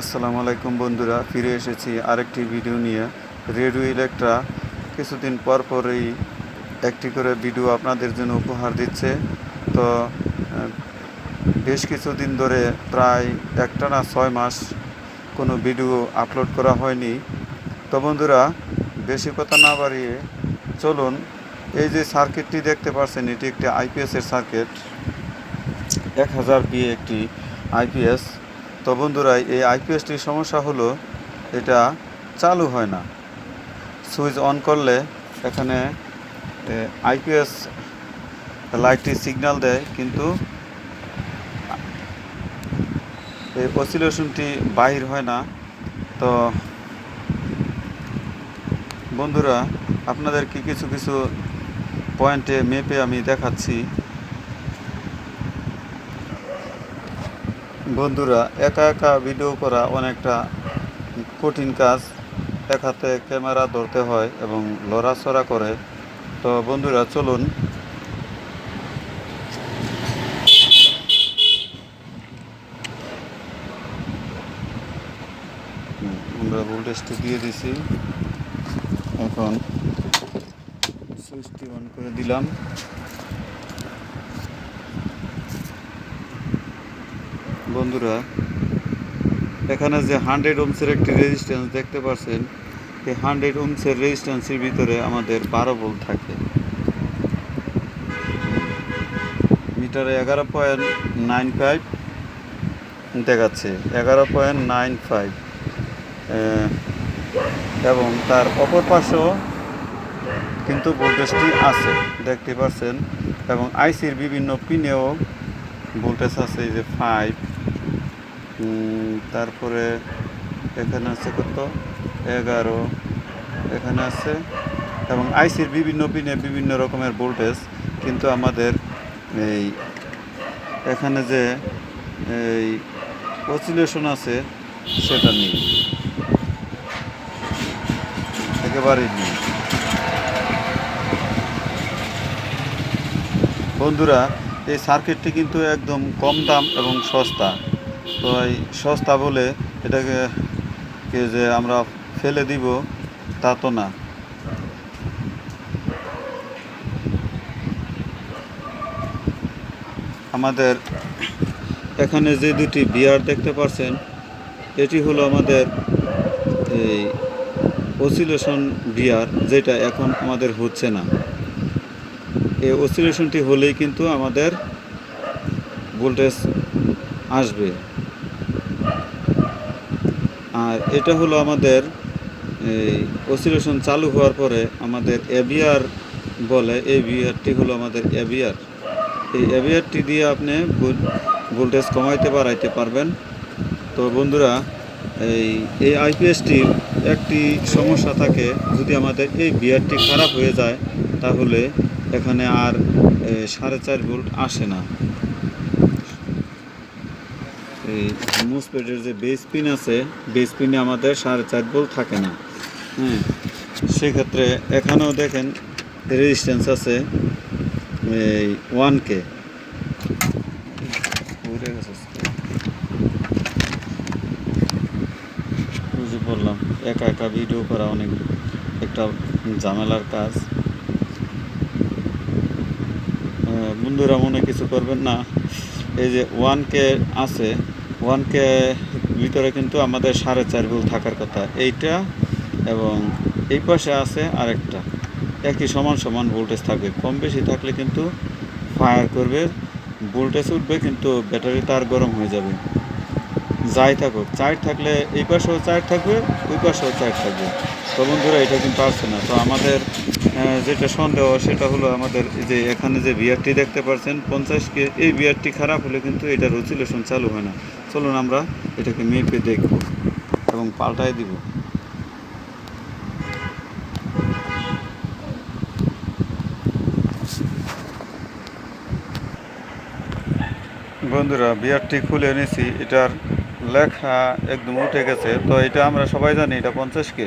আসসালামু আলাইকুম বন্ধুরা, ফিরে এসেছি আরেকটি ভিডিও নিয়ে। রেডিও ইলেকট্রা কিছুদিন পর পরেই একটি করে ভিডিও আপনাদের জন্য উপহার দিচ্ছে। তো বেশ কিছুদিন ধরে প্রায় একটানা ছয় মাস কোনো ভিডিও আপলোড করা হয়নি। তো বন্ধুরা, বেশি কথা না বাড়িয়ে চলুন। এই যে সার্কিটটি দেখতে পাচ্ছেন এটি একটি আইপিএসের সার্কিট এক হাজার বি একটি আইপিএস তো বন্ধুরা, এই আইপিএসটির সমস্যা হলো এটা চালু হয় না। সুইচ অন করলে এখানে আইপিএস লাইটটি সিগন্যাল দেয়, কিন্তু এই অসিলেশনটি বাহির হয় না। তো বন্ধুরা আপনাদেরকে কিছু কিছু পয়েন্টে মেপে আমি দেখাচ্ছি। বন্ধুরা, একা একা ভিডিও করা অনেকটা কঠিন কাজ। এক হাতে ক্যামেরা ধরতে হয় এবং লড়াচড়া করে। তো বন্ধুরা, চলুন। আমরা ভোল্টেজটি দিয়ে দিছি। এখন সুইচটি অন করে দিলাম। বন্ধুরা, এখানে যে হান্ড্রেড ওমসের একটি রেজিস্ট্যান্স দেখতে পাচ্ছেন এই হান্ড্রেড ওমসের রেজিস্ট্যান্সের ভিতরে আমাদের বারো ভোল্ট থাকে। মিটারে এগারো পয়েন্ট নাইন ফাইভ দেখাচ্ছে, এগারো পয়েন্ট নাইন ফাইভ এবং তার অপর পাশেও কিন্তু ভোল্টেজটি আছে, দেখতে পাচ্ছেন এবং আইসির বিভিন্ন পিনেও ভোল্টেজ আছে এই যে ফাইভ তারপরে এখানে আছে কত? এগারো, এখানে আছে, এবং আইসির বিভিন্ন পিনে বিভিন্ন রকমের ভোল্টেজ কিন্তু আমাদের এই এখানে যে এই অসিলেশন আছে, সেটা নেই। একেবারেই নেই। বন্ধুরা এই সার্কিটটি কিন্তু একদম কম দাম এবং সস্তা। তো এই সস্তা বলে এটাকে যে আমরা ফেলে দিব, তা তো না। আমাদের এখানে যে দুটি বিয়ার দেখতে পাচ্ছেন এটি হলো আমাদের এই অসিলেশন বিয়ার, যেটা এখন আমাদের হচ্ছে না। এই অসিলেশনটি হলেই কিন্তু আমাদের ভোল্টেজ আসবে। আর এটা হলো আমাদের এই অসিলেশন চালু হওয়ার পরে আমাদের এভিআর বলে। এই বিআরটি হলো আমাদের এভিআর এই এভিআরটি দিয়ে আপনি ভোল্টেজ কমাইতে বাড়াইতে পারবেন। তো বন্ধুরা, এই এই আইপিএসটির একটি সমস্যা থাকে। যদি আমাদের এই বিআরটি খারাপ হয়ে যায়, তাহলে এখানে আর সাড়ে চার ভোল্ট আসে না। এই মুসপেটের যে বেস পিন আছে বেস পিনে আমাদের সাড়ে চার ভোল্ট থাকে না। হ্যাঁ সেক্ষেত্রে এখানেও দেখেন রেজিস্ট্যান্স আছে, এই ওয়ান কে বুঝে পড়লাম একা একা ভিডিও করা অনেক একটা ঝামেলার কাজ। বন্ধুরা মনে কিছু করবেন না। এই যে ওয়ান কে আছে ওয়ান কে ভিতরে কিন্তু আমাদের সাড়ে চার ভোল্ট থাকার কথা। এইটা এবং এই পাশে আছে আরেকটা। একই সমান সমান ভোল্টেজ থাকবে। কম বেশি থাকলে কিন্তু ফায়ার করবে। ভোল্টেজ উঠবে কিন্তু ব্যাটারি তার গরম হয়ে যাবে। যাই থাকুক চার্জ থাকলে এই পাশেও চার্জ থাকবে, ওই পাশেও চার্জ থাকবে। তো বন্ধুরা, এটা কিন্তু আসছে না। তো আমাদের যেটা সন্দেহ, সেটা হলো আমাদের যে এখানে যে বিয়ারটি দেখতে পাচ্ছেন পঞ্চাশ কে, এই বিয়ারটি খারাপ হলে কিন্তু এটার রোচিলেশন চালু হয় না। চলুন আমরা এটাকে মেপে দেখব এবং পাল্টায় দিব। বন্ধুরা বিয়ারটি খুলে এনেছি, এটার লেখা একদম উঠে গেছে। তো এটা আমরা সবাই জানি এটা পঞ্চাশ কে।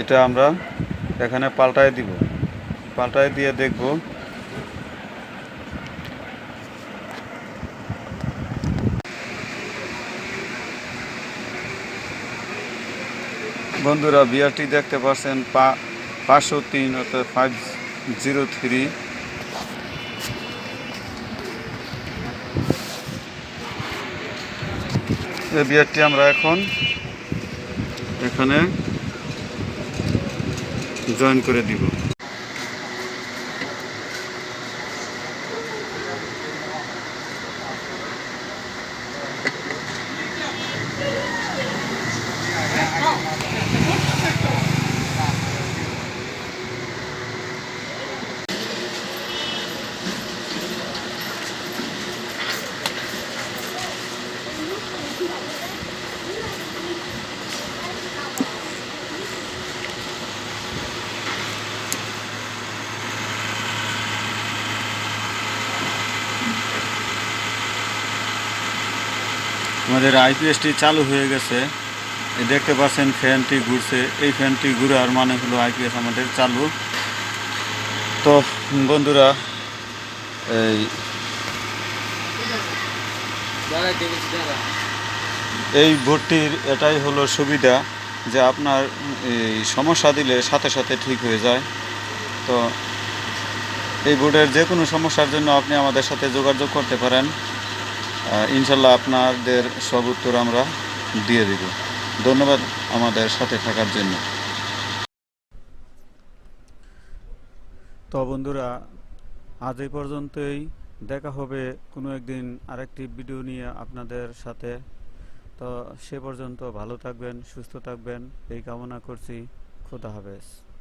এটা আমরা এখানে পাল্টায় দিব। পাল্টায় দিয়ে দেখব। বন্ধুরা, বিআরটি দেখতে পাচ্ছেন পা, পাঁচশো তিন অর্থাৎ ফাইভ জিরো থ্রি এই বিআরটি আমরা এখন এখানে জয়েন করে দিব। আমাদের আইপিএসটি চালু হয়ে গেছে। দেখতে পাচ্ছেন ফ্যানটি ঘুরছে। এই ফ্যানটি ঘুরার মানে হলো আইপিএস আমাদের চালু। তো, বন্ধুরা, এই এই বোর্ডটির এটাই হলো সুবিধা যে আপনার এই সমস্যা দিলে সাথে সাথে ঠিক হয়ে যায়। তো, এই বোর্ডের যে কোনো সমস্যার জন্য আপনি আমাদের সাথে যোগাযোগ করতে পারেন। ইনশাল্লাহ আপনাদের সব উত্তর আমরা দিয়ে দিব। ধন্যবাদ আমাদের সাথে থাকার জন্য। তো বন্ধুরা, আজ এই পর্যন্তই। দেখা হবে কোনো একদিন আরেকটি ভিডিও নিয়ে আপনাদের সাথে। তো সে পর্যন্ত ভালো থাকবেন, সুস্থ থাকবেন। এই কামনা করছি। খোদা হাফেজ।